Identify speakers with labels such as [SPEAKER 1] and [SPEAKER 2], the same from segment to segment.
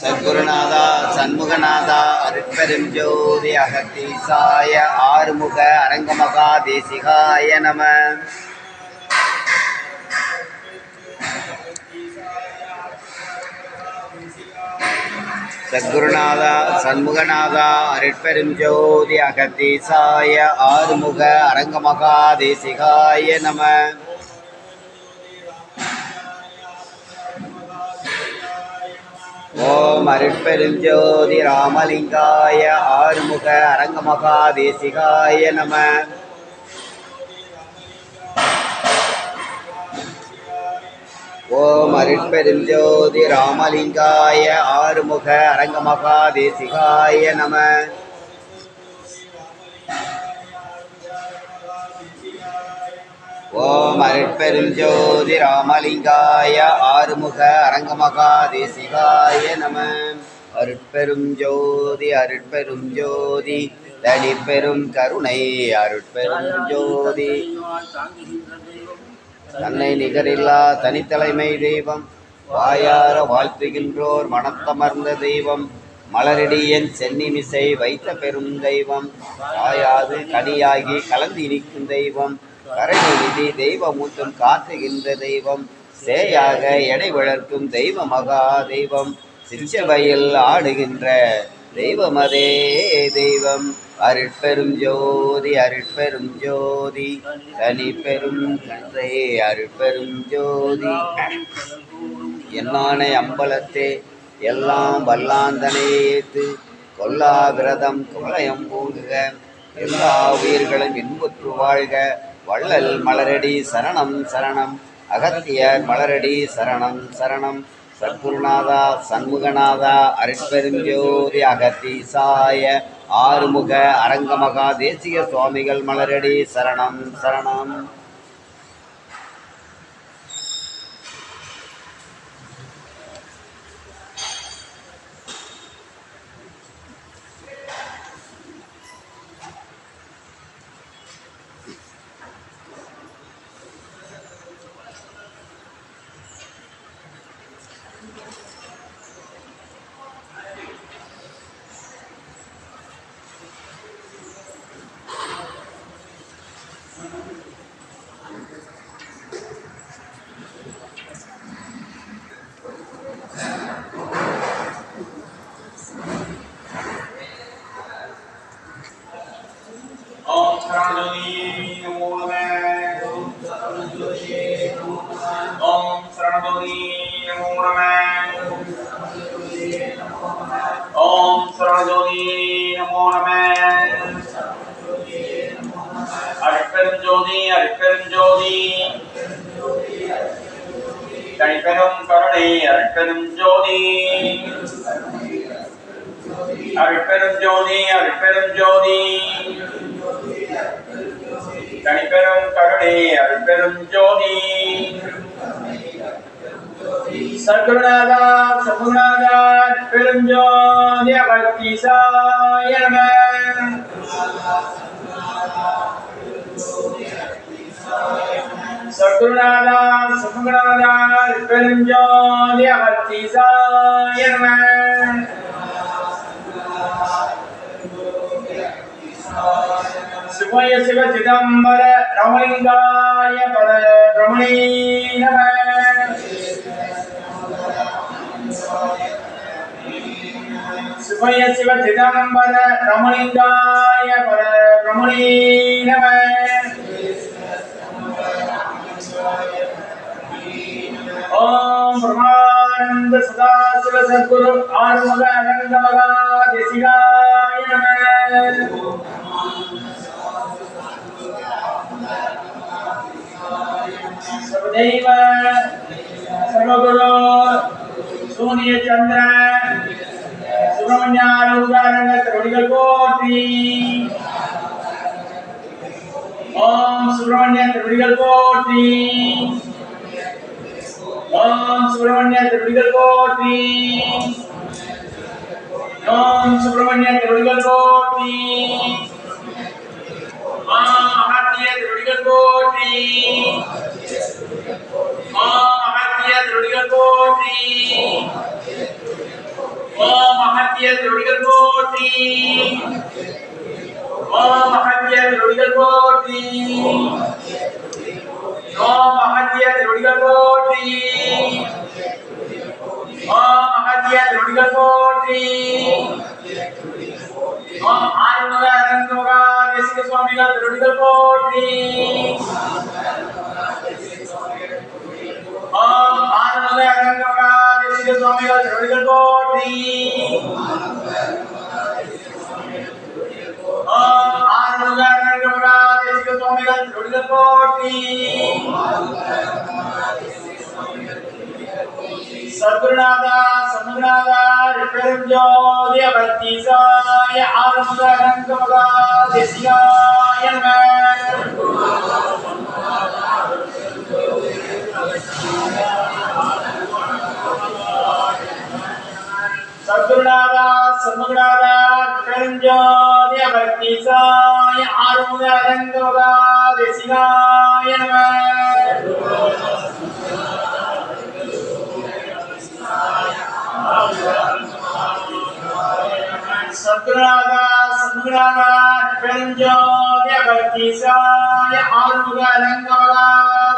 [SPEAKER 1] சத்குருநாதா சண்முகநாதா அருட்பெரும் ஜோதி அகத்தீசாய ஆறுமுக அரங்கமகா தேசிகாய நம. சத்குருநாதா சண்முகநாதா அருட்பெரும் ஜோதி அகத்தீசாய ஆறுமுக அரங்கமகா தேசிகாய நம. ஓம் அருட்பெருஞ்சோதி ராமலிங்காய ஆறுமுக அரங்கமகா தேசிகாய நம. ஓம் அருட்பெருஞ்சோதி ராமலிங்காய ஆறுமுக அரங்கமகா தேசிகாய நம. ஓம் அருட்பெருஞ்சோதி ராமலிங்காய ஆறுமுக அரங்கமகா தேசிகாய நம. அருட்பெரும் ஜோதி அருட்பெரும் ஜோதி தனிப்பெரும் கருணை அருட்பெரும் ஜோதி தன்னை நிகரில்லா தனித்தலைமை தெய்வம் வாயார வாழ்த்துகின்றோர் மனத்தமர்ந்த தெய்வம் மலரடியன் சென்னிமிசை வைத்த பெரும் தெய்வம் காயாது கனியாகி கலந்து இனிக்கும் தெய்வம் கரணி தெய்வமுத்தும் காத்துகின்ற தெய்வம். சேயாக எடை வளர்க்கும் தெய்வ மகா தெய்வம் சிற்றபையில் ஆடுகின்ற தெய்வமதே தெய்வம். அருட்பெரும் ஜோதி அருட்பெரும் ஜோதி. தனி பெரும் கந்தை அருட்பெரும் ஜோதி. என்னானை அம்பலத்தே எல்லாம் வல்லாந்தனை ஏத்து. கொல்லா விரதம் குவலயம் பூங்குக எல்லா உயிர்களும் இன்புற்று வாழ்க. வள்ளல் மலரடி சரணம் சரணம். அகத்தியர் மலரடி சரணம் சரணம். சத்குருநாதா சண்முகநாதா அருட்பெருஞ்சோதி அகத்தீசாய ஆறுமுக அரங்கமகா தேசிய சுவாமிகள் மலரடி சரணம் சரணம்.
[SPEAKER 2] சத்குருநாதா சத்குருநாதா பெரும் ஜோதி பக்தி சாய நம சத்குருநாதா சத்குருநாதா பெரும் ஜோதி பக்தி சாய நம சிவய சிவ சிதம்பர ரமலிங்காய பர பிரமணே நம शिवाय शिव चिदम्बर रमणिंगाय पर रमणी नम ओम ब्रह्मानंद सदा शिव सद्गुरु आनंद अनंत मगा देशिकाय नम सर्वदैव सर्वगुरु சூரிய சந்திர சுப்பிரமணியாரங்க திருவடிகள் போற்றி. ஓம் சுப்பிரமணிய திருவடிகள் போற்றி. ஓம் சுப்பிரமணிய திருவடிகள் போற்றி. ஓம் சுப்பிரமணிய திருவடிகள் போற்றி. ஓம் அகத்திய திருவடிகள் போற்றி ஓம் அகத்திய திருவடிகள் போற்றி அகத்திய திருடிகள் போற்றி ஓம் அகத்திய திருடிகள் போற்றி ஓம் அகத்திய திருடிகள் போற்றி ஓம் அகத்திய திருடிகள் போற்றி ஓம் ஆறுமுக அரங்கமுக தேசிக சுவாமிகள் திருடிகள் போற்றி ஓம் ஆறுமுக அரங்கமுக தேசிக சுவாமிகள் திருடிகள் போற்றி. ஓம் ஆறுமுக அரங்கமுக தேசிக சுவாமிகள் திருடிகள் போற்றி. சத்குருநாதா சமுநாதா பெருஞ்சோதி அவர்த்தி சாய ஆறுமுக அரங்கமுக தேசிகாய நம. சத்குருநாதா சண்முகநாதா பெருஞ்சோதி அவர்த்தி சாய ஆறுமுக அரங்கமுக தேசிகாய நம சத்குருநாதா சண்முகநாதா பெருஞ்சோதி அவர்த்தி சாய ஆறுமுக அரங்கமுக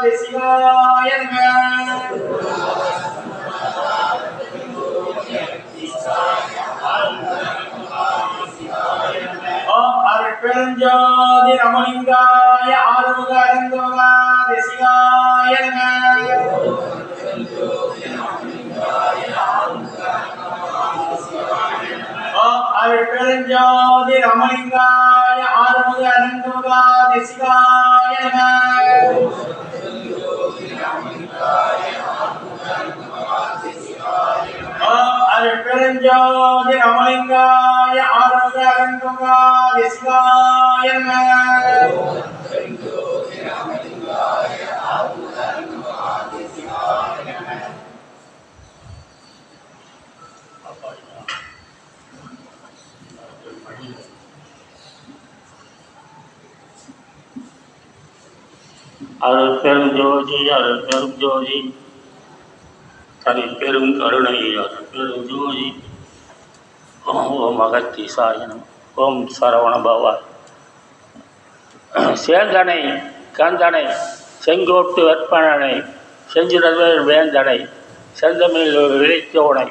[SPEAKER 2] தேசிகாய நம ஓம் ரமலிங்காய ஆறுமுக அரங்கமுக தேசிகாய நம. ஓம் ரமலிங்காய ஆறுமுக அரங்கமுக தேசிகாய நம. ஓம் ரமலிங்காய அரங்கமுக தேசிகாய நம
[SPEAKER 3] அருள் பெரும் ஜோதி அருள் பெரும் ஜோதி தனி பெரும் கருணை அருள் பெரும் ஜோதி ஓம் அகத்தி சாயனம் ஓம் சரவண பவாய் சேந்தனை கந்தனை செங்கோட்டு வெப்பனனை செஞ்சிடவேல் வேந்தனை செந்தமிழ் விழித்தோனை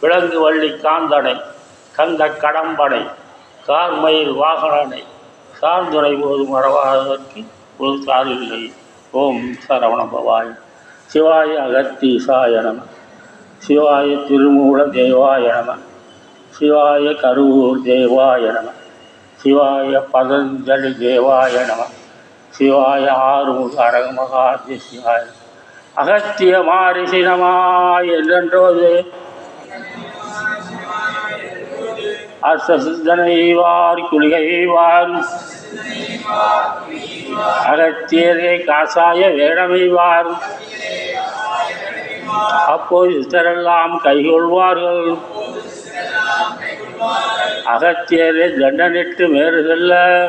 [SPEAKER 3] விலங்கு வள்ளி காந்தனை கந்த கடம்பனை கார்மயில் வாகனனை சார்ந்துணை போது மறவாததற்கு ஒரு சாரில்லை. ஓம் சரவண பவாய் சிவாய அகத்தீசாய நம. சிவாய திருமூல தேவாய நம. சிவாய கருவூர் தேவாய நம. சிவாய பதஞ்சலி தேவாய நம. சிவாய ஆறுமுக அரகமகாதிசிவாய அகத்திய மாரிசி நமாய் என்றென்றோது அர்த்தசித்தனை வார் குளிகை வார் அகத்தியரே காசாய வேடமைவார். அப்போது சித்தரெல்லாம் கைகொள்வார்கள். அகத்தியரே தண்டனிட்டு மேறு செல்ல.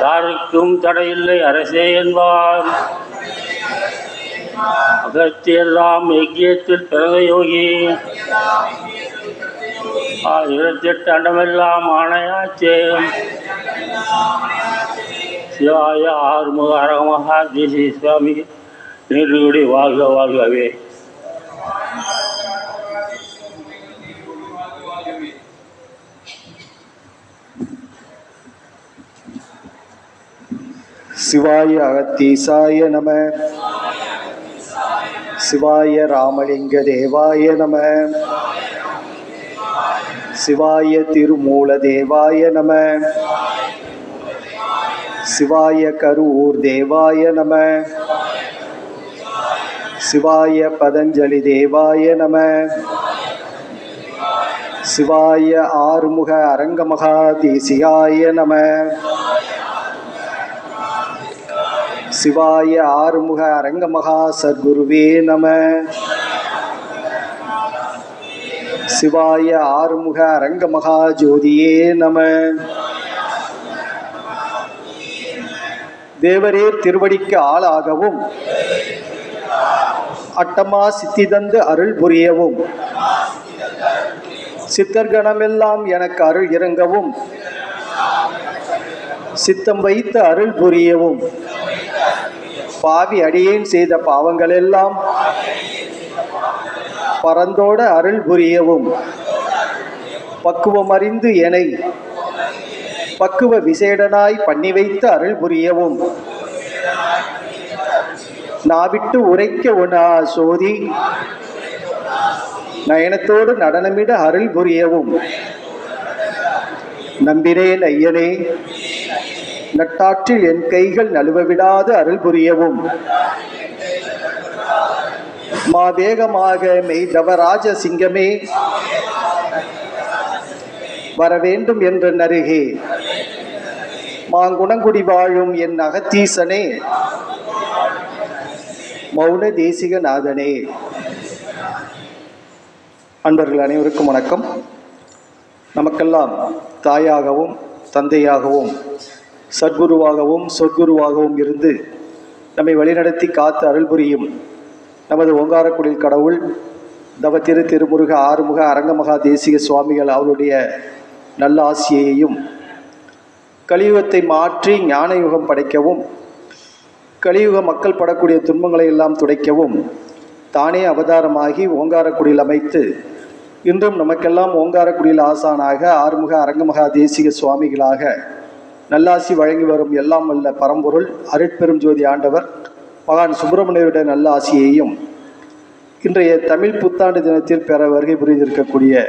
[SPEAKER 3] யாருக்கும் தடையில்லை அரசே என்பார். அகத்தியெல்லாம் யக்கியத்தில் பிறந்த யோகி. ஆயிரத்தெட்டு அண்டமெல்லாம் ஆணையாச்சே. சிவாய ஆறுமுக அரகமாக ஜி சுவாமி. நீருடி வாழ்க வாழ்கவே.
[SPEAKER 4] சிவாய அகத்தீசாய நம. சிவாய ராமலிங்க தேவாய நம. சிவாய திருமூல தேவாய நம. சிவாய கரூர் தேவாய நம. சிவாய பதஞ்சலி தேவாய நம. சிவாய ஆறுமுக அரங்கமகா தேசிகாய நம. சிவாய ஆறுமுக அரங்கமகா சத்குருவே நம. சிவாய ஆறுமுக அரங்கமகா ஜோதியே நம. தேவரே திருவடிக்கு ஆளாகவும் அட்டமா சித்தி தந்து அருள் புரியவும். சித்தர்கணமெல்லாம் எனக்கு அருள் இறங்கவும் சித்தம் வைத்து அருள் புரியவும். பாவி அடியேன் செய்த பாவங்களெல்லாம் பரந்தோட அருள் புரியவும். பக்குவம் அறிந்து எனை பக்குவ விசேடனாய் பண்ணி வைத்து அருள் புரியவும். நாவிட்டு உரைக்க உனா சோதி நயனத்தோடு நடனமிட அருள் புரியவும். நம்பினேன் ஐயனே நட்டாற்றில் என் கைகள் நழுவ விடாது அருள் புரியவும். மாவேகமாக மெய்தவராஜ சிங்கமே வர வேண்டும் என்ற நருகே. மாங்குணங்குடி வாழும் என் அகத்தீசனே மௌன தேசிக நாதனே. அன்பர்கள் அனைவருக்கும் வணக்கம். நமக்கெல்லாம் தாயாகவும் தந்தையாகவும் சத்குருவாகவும் சொற்குருவாகவும் இருந்து நம்மை வழிநடத்தி காத்து அருள் புரியும் நமது ஓங்காரக்குடில் கடவுள் தவ திரு திருமுருக ஆறுமுக அரங்கமகா தேசிக சுவாமிகள் அவருடைய நல்ல ஆசியையும் கலியுகத்தை மாற்றி ஞான யுகம் படைக்கவும் கலியுக மக்கள் படக்கூடிய துன்பங்களை எல்லாம் துடைக்கவும் தானே அவதாரமாகி ஓங்காரக்குடியில் அமைத்து இன்றும் நமக்கெல்லாம் ஓங்காரக்குடியில் ஆசானாக ஆறுமுக அரங்கமகா தேசிக சுவாமிகளாக நல்லாசி வழங்கி வரும் எல்லாம் வல்ல பரம்பொருள் அருட்பெரும் ஜோதி ஆண்டவர் மகான் சுப்பிரமணியருடைய நல்ல ஆசியையும் இன்றைய தமிழ் புத்தாண்டு தினத்தில் பெற வருகை புரிந்திருக்கக்கூடிய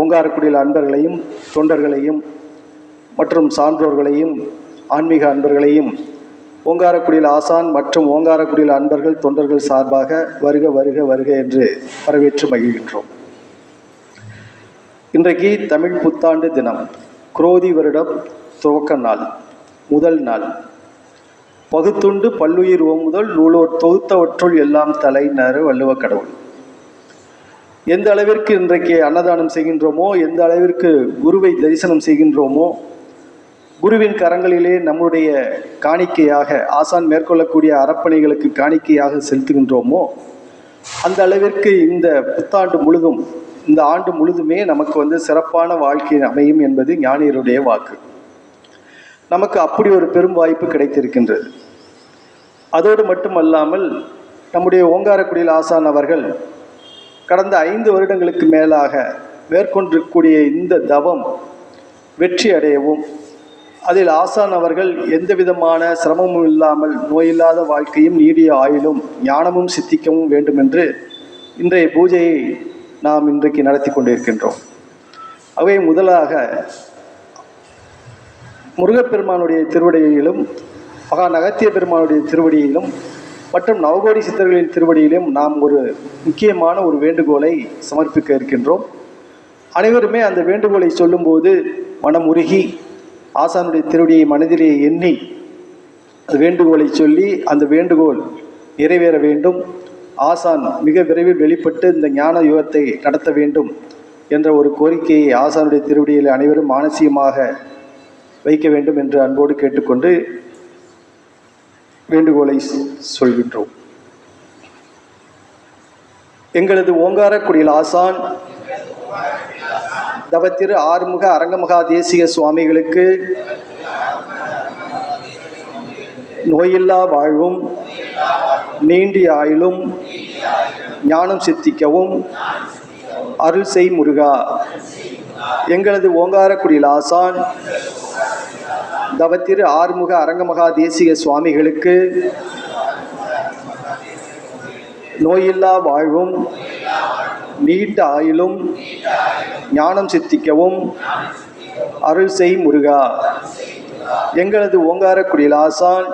[SPEAKER 4] ஓங்காரக்குடியில் அன்பர்களையும் தொண்டர்களையும் மற்றும் சான்றோர்களையும் ஆன்மீக அன்பர்களையும் ஓங்காரக்குடியில் ஆசான் மற்றும் ஓங்காரக்குடியில் அன்பர்கள் தொண்டர்கள் சார்பாக வருக வருக வருக என்று வரவேற்று மகிழ்கின்றோம். இன்றைக்கு தமிழ் புத்தாண்டு தினம். குரோதி வருடம் துவக்க நாள் முதல் நாள். பகுத்துண்டு பல்லுயிர் முதல் நூலோர் தொகுத்தவற்றுள் எல்லாம் தலையினார் வள்ளுவ கடவுள். எந்த அளவிற்கு இன்றைக்கு அன்னதானம் செய்கின்றோமோ எந்த அளவிற்கு குருவை தரிசனம் செய்கின்றோமோ குருவின் கரங்களிலே நம்முடைய காணிக்கையாக ஆசான் மேற்கொள்ளக்கூடிய அறப்பணிகளுக்கு காணிக்கையாக செலுத்துகின்றோமோ அந்த அளவிற்கு இந்த புத்தாண்டு முழுதும் இந்த ஆண்டு முழுதுமே நமக்கு வந்து சிறப்பான வாழ்க்கை அமையும் என்பது ஞானியருடைய வாக்கு. நமக்கு அப்படி ஒரு பெரும் வாய்ப்பு கிடைத்திருக்கின்றது. அதோடு மட்டுமல்லாமல் நம்முடைய ஓங்காரக்குடியில் ஆசான் அவர்கள் கடந்த ஐந்து வருடங்களுக்கு மேலாக மேற்கொண்டிருக்கக்கூடிய இந்த தவம் வெற்றி அடையவும் அதில் ஆசான் அவர்கள் எந்த விதமான சிரமமும் இல்லாமல் நோயில்லாத வாழ்க்கையும் நீடிய ஆயுளும் ஞானமும் சித்திக்கவும் வேண்டும் என்று இன்றைய பூஜையை நாம் இன்றைக்கு நடத்தி கொண்டிருக்கின்றோம். அவை முதலாக முருகப்பெருமானுடைய திருவடியிலும் மகா நகத்திய பெருமானுடைய திருவடியிலும் மற்றும் நவகோடி சித்தர்களின் திருவடியிலும் நாம் ஒரு முக்கியமான ஒரு வேண்டுகோளை சமர்ப்பிக்க இருக்கின்றோம். அனைவருமே அந்த வேண்டுகோளை சொல்லும்போது மனம் உருகி ஆசானுடைய திருவடியை மனதிலே எண்ணி அந்த வேண்டுகோளை சொல்லி அந்த வேண்டுகோள் நிறைவேற வேண்டும். ஆசான் மிக விரைவில் வெளிப்பட்டு இந்த ஞான யுகத்தை நடத்த வேண்டும் என்ற ஒரு கோரிக்கையை ஆசானுடைய திருவடியில் அனைவரும் மானசீகமாக வைக்க வேண்டும் என்று அன்போடு கேட்டுக்கொண்டு வேண்டுகோளை சொல்கின்றோம். எங்களது ஓங்காரக்குடியில் ஆசான் தவத்திரு ஆறுமுக அரங்கமகா தேசிக சுவாமிகளுக்கு நோயில்லா வாழ்வும் நீண்டிய ஆயுளும் ஞானம் சித்திக்கவும். அருள் செய் முருகா. எங்களது ஓங்காரக்குடியில் ஆசான் தவத்திரு ஆறுமுக அரங்கமகா தேசிக சுவாமிகளுக்கு நோயில்லா வாழ்வும் நீண்ட ஆயிலும் ஞானம் சித்திக்கவும். அருள் செய் முருகா. எங்களது ஓங்காரக்குடியில் ஆசான்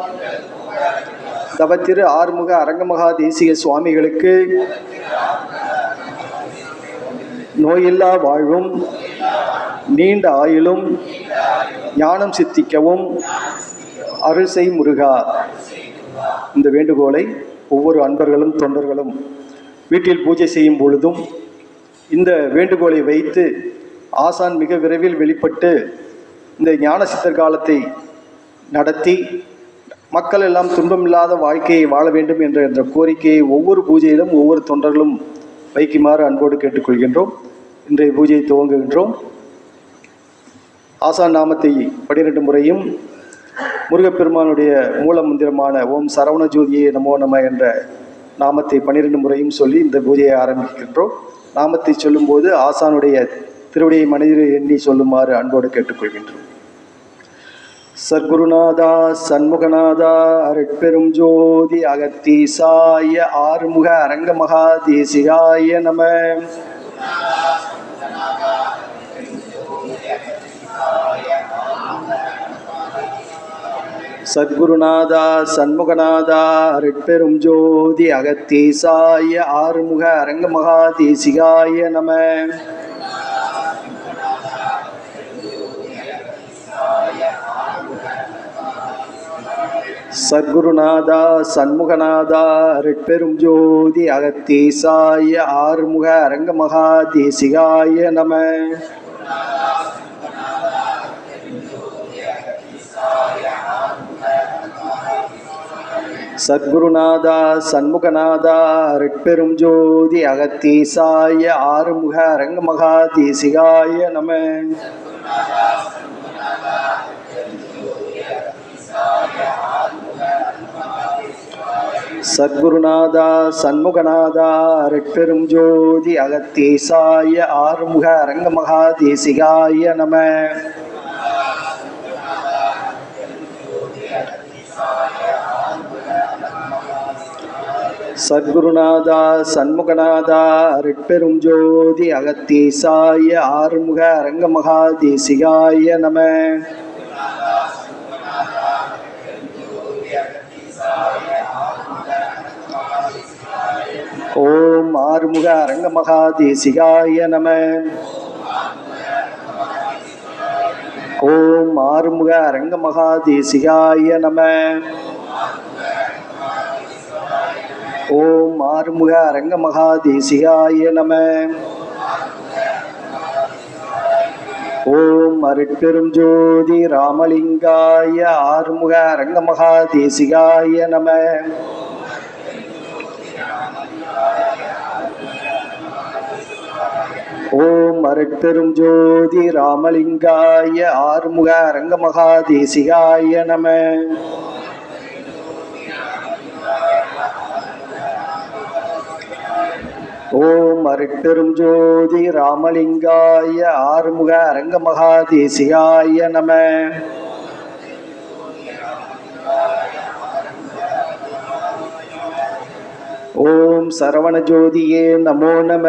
[SPEAKER 4] தவத்திரு ஆறுமுக அரங்கமகா தேசிய சுவாமிகளுக்கு நோயில்லா வாழ்வும் நீண்ட ஆயுளும் ஞானம் சித்திக்கவும் அருசை முருகா. இந்த வேண்டுகோளை ஒவ்வொரு அன்பர்களும் தொண்டர்களும் வீட்டில் பூஜை செய்யும் பொழுதும் இந்த வேண்டுகோளை வைத்து ஆசான் மிக விரைவில் வெளிப்பட்டு இந்த ஞான சித்தர் காலத்தை நடத்தி மக்கள் எல்லாம் துன்பமில்லாத வாழ்க்கையை வாழ வேண்டும் என்ற என்ற கோரிக்கையை ஒவ்வொரு பூஜையிலும் ஒவ்வொரு தொண்டர்களும் வைக்குமாறு அன்போடு கேட்டுக்கொள்கின்றோம். இன்றைய பூஜையை துவங்குகின்றோம். ஆசான் நாமத்தை பனிரெண்டு முறையும் முருகப்பெருமானுடைய மூல மந்திரமான ஓம் சரவண ஜோதியே நமோ நம என்ற நாமத்தை பன்னிரெண்டு முறையும் சொல்லி இந்த பூஜையை ஆரம்பிக்கின்றோம். நாமத்தை சொல்லும்போது ஆசானுடைய திருவடியை மனிதரை எண்ணி சொல்லுமாறு அன்போடு கேட்டுக்கொள்கின்றோம். சத்குருநாதா சண்முகநாதா அருட்பெரும் ஜோதி அகத்தீசாய ஆறுமுக அரங்க மகா தேசிகாய நம. சத்குருநாதா சண்முகநாதா அருட்பெரும் ஜோதி அகத்தீசாய ஆறுமுக அரங்க மகா தேசிகாய நம. சத்குருநாதா சண்முகநாதா ரெட்பெரும் ஜோதி அகத்தீசாய ஆறுமுக அரங்க மகா தேசிகாய நம. சத்குருநாதா சண்முகநாதா ரெட்பெரும் ஜோதி அகத்தீசாய ஆறுமுக அரங்க மகா தேசிகாய நம சத்குருநாதா சண்முகநாதா ஜோதி அகத்தீசாய ஆறுமுக அரங்க மகா தேசிகாய நம. சத்குருநாதா சண்முகநாதா ரெட்பெரும் ஜோதி அகத்தேசாய ஆறுமுக அரங்கமகா தேசிகாய நம. சத்குருநாதா சண்முகநாதா ரெட்பெரும் ஜோதி அகத்தேசாய ஆறுமுக அரங்கமகா தேசிகாய நம. ஓம் ஆறுமுக அரங்க மகாதேசிகாய நம. ஓம் ஆறுமுக அரங்க மகாதேசிகாய நம. ஓம் ஆறுமுக அரங்க மகாதேசிகாய நம. ஓம் அருட்பெரும் ஜோதி ராமலிங்காய ஆறுமுக அரங்க மகாதேசிகாய நம. ஓம் அருட்பெரும் ஜோதி ராமலிங்காய ஆறுமுக அரங்க மகா தேசிகாய நம. ஓம் அருட்பெரும் ஜோதி ராமலிங்காய ஆறுமுக அரங்க மகா தேசிகாய நம. ஓம் சரவண ஜோதியே நமோ நம.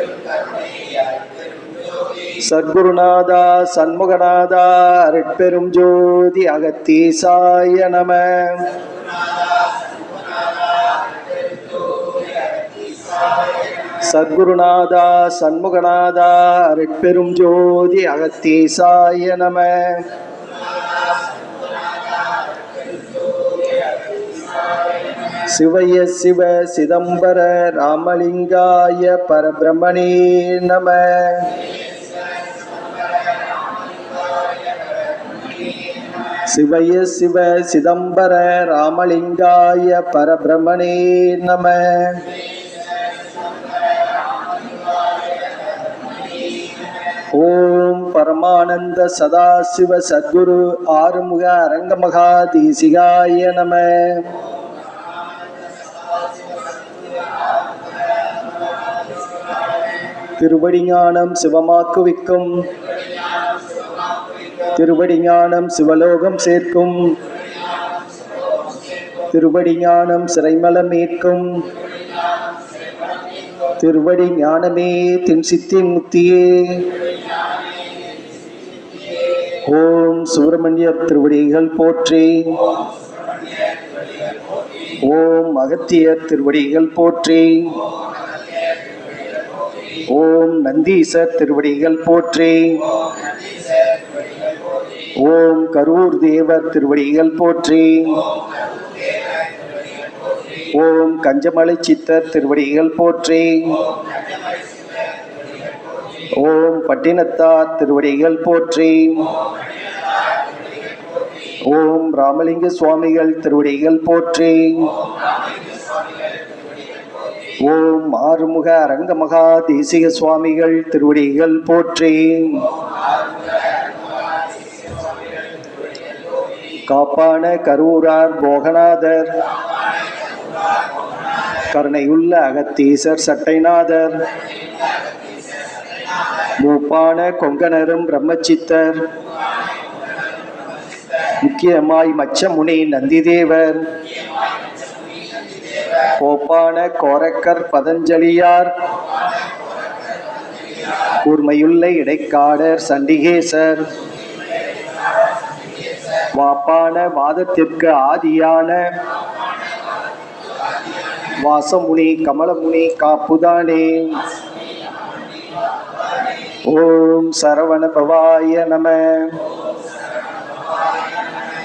[SPEAKER 4] சத்குருநாதா சண்முகநாதா அருட்பெரும் ஜோதி அகத்தீசாய நம. சத்குருநாதா சண்முகநாதா அருட்பெரும் ஜோதி அகத்தீசாய நம. சிவய சிவ சிதம்பர ராமலிங்காய பரபிரமணே நம. சிவய சிவ சிதம்பர ராமலிங்காய பரபிரமணே நம. ஓம் பரமானந்த சதாசிவ சத்குரு ஆறுமுக அரங்கமகா தேசிகாய நம. திருவடிஞானம் சிவமாக்குவிக்கும். திருவடி ஞானம் சிவலோகம் சேர்க்கும். திருவடிஞானம் சிறைமலம் மீட்கும். திருவடி ஞானமே தின் சித்தி முத்தியே. ஓம் சுப்பிரமணிய திருவடிகள் போற்றி. ஓம் அகத்தியர் திருவடிகள் போற்றி. ஓம் நந்தீசர் திருவடிகள் போற்றி. ஓம் கரூர் தேவர் திருவடிகள் போற்றி. ஓம் கஞ்சமலை சித்தர் திருவடிகள் போற்றி. ஓம் பட்டினத்தார் திருவடிகள் போற்றி. ஓம் ராமலிங்க சுவாமிகள் திருவடிகள் போற்றி. ஓம் ஆறுமுக அரங்கமகா தேசிக சுவாமிகள் திருவடிகள் போற்றி. காப்பான கரூரார் போகநாதர். கருணையுள்ள அகத்தீசர் சட்டைநாதர். மூப்பான கொங்கணரும் பிரம்மச்சித்தர். முக்கியமாய் மச்சமுனி நந்திதேவர். கோப்பான கோரக்கர் பதஞ்சலியார். கூர்மையுள்ள இடைக்காடர் சண்டிகேசர். வாப்பான வாதத்திற்கு ஆதியான வாசமுனி கமலமுனி காப்புதானே. ஓம் சரவண பவாய நம.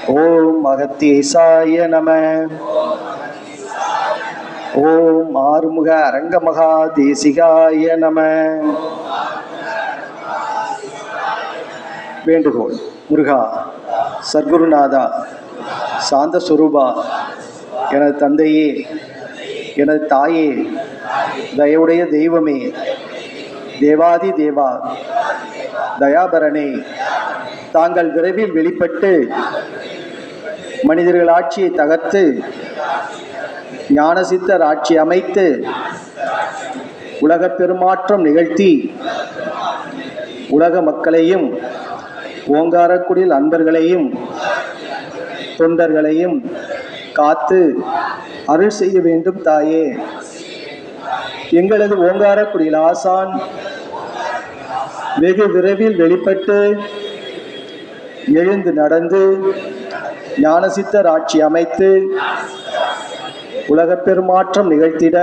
[SPEAKER 4] ஓம் மகத்தேசாய நம. ஓம் ஆறுமுக அரங்கமகா தேசிகாய நம. வேண்டுகோள் முருகா. சர்க்குருநாதா சாந்த சுரூபா எனது தந்தையே எனது தாயே தயவுடைய தெய்வமே தேவாதி தேவா தயாபரனே தாங்கள் விரைவில் வெளிப்பட்டு மனிதர்கள் ஆட்சியை தகர்த்து ஞானசித்தர் ஆட்சி அமைத்து உலகப் பெருமாற்றம் நிகழ்த்தி உலக மக்களையும் ஓங்காரக்குடில் அன்பர்களையும் தொண்டர்களையும் காத்து அருள் செய்ய வேண்டும் தாயே. எங்களது ஓங்காரக்குடியில் ஆசான் வெகு விரைவில் வெளிப்பட்டு எழுந்து நடந்து ஞானசித்தர் ஆட்சி அமைத்து உலகப் பெருமாற்றம் நிகழ்த்திட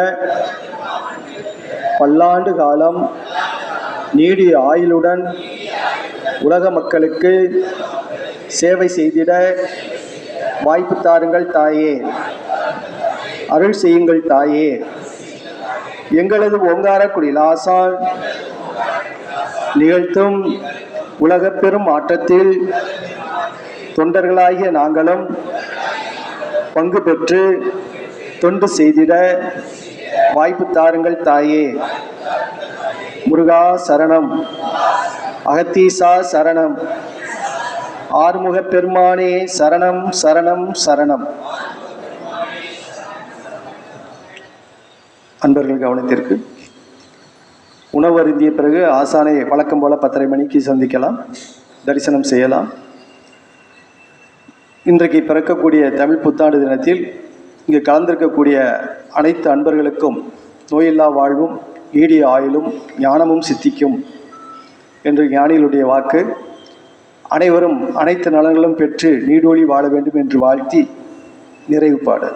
[SPEAKER 4] பல்லாண்டு காலம் நீடிய ஆயுளுடன் உலக மக்களுக்கு சேவை செய்திட வாய்ப்பு தாருங்கள் தாயே. அருள் செய்யுங்கள் தாயே. எங்களது ஓங்காரக்குடியில் ஆசான் நிகழ்த்தும் உலகப் பெரும் ஆட்டத்தில் தொண்டர்களாகிய நாங்களும் பங்கு பெற்று தொண்டு செய்திட வாய்ப்பு தாருங்கள் தாயே. முருகா சரணம். அகத்தீசா சரணம். ஆறுமுகப் பெருமானே சரணம் சரணம் சரணம். அன்பர்கள் கவனத்திற்கு. உணவு அருந்திய பிறகு ஆசானை வழக்கம் போல பத்தரை மணிக்கு சந்திக்கலாம். தரிசனம் செய்யலாம். இன்றைக்கு பிறக்கக்கூடிய தமிழ் புத்தாண்டு தினத்தில் இங்கு கலந்திருக்கக்கூடிய அனைத்து அன்பர்களுக்கும் நோயில்லா வாழ்வும் ஈடிய ஆயுளும் ஞானமும் சித்திக்கும். என்று ஞானிகளுடைய வாக்கு அனைவரும் அனைத்து நலன்களும் பெற்று நீடோழி வாழ வேண்டும் என்று வாழ்த்தி நிறைவு பாடு.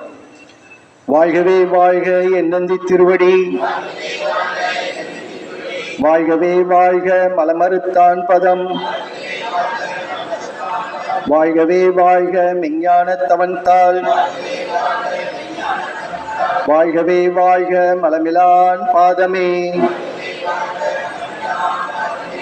[SPEAKER 4] வாழ்கவே வாழ்க என்னந்தி திருவடி. வாழ்கவே வாழ்க மலமறுத்தான் பதம். வாழ்கவே வாழ்க மெஞ்ஞான தவன்தாள் வாழ்கவே வாழ்க மலமிலான் பாதமே.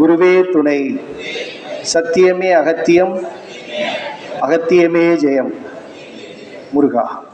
[SPEAKER 4] குருவே துணை. சத்தியமே அகத்தியம் அகத்தியமே ஜெயம். முருகா.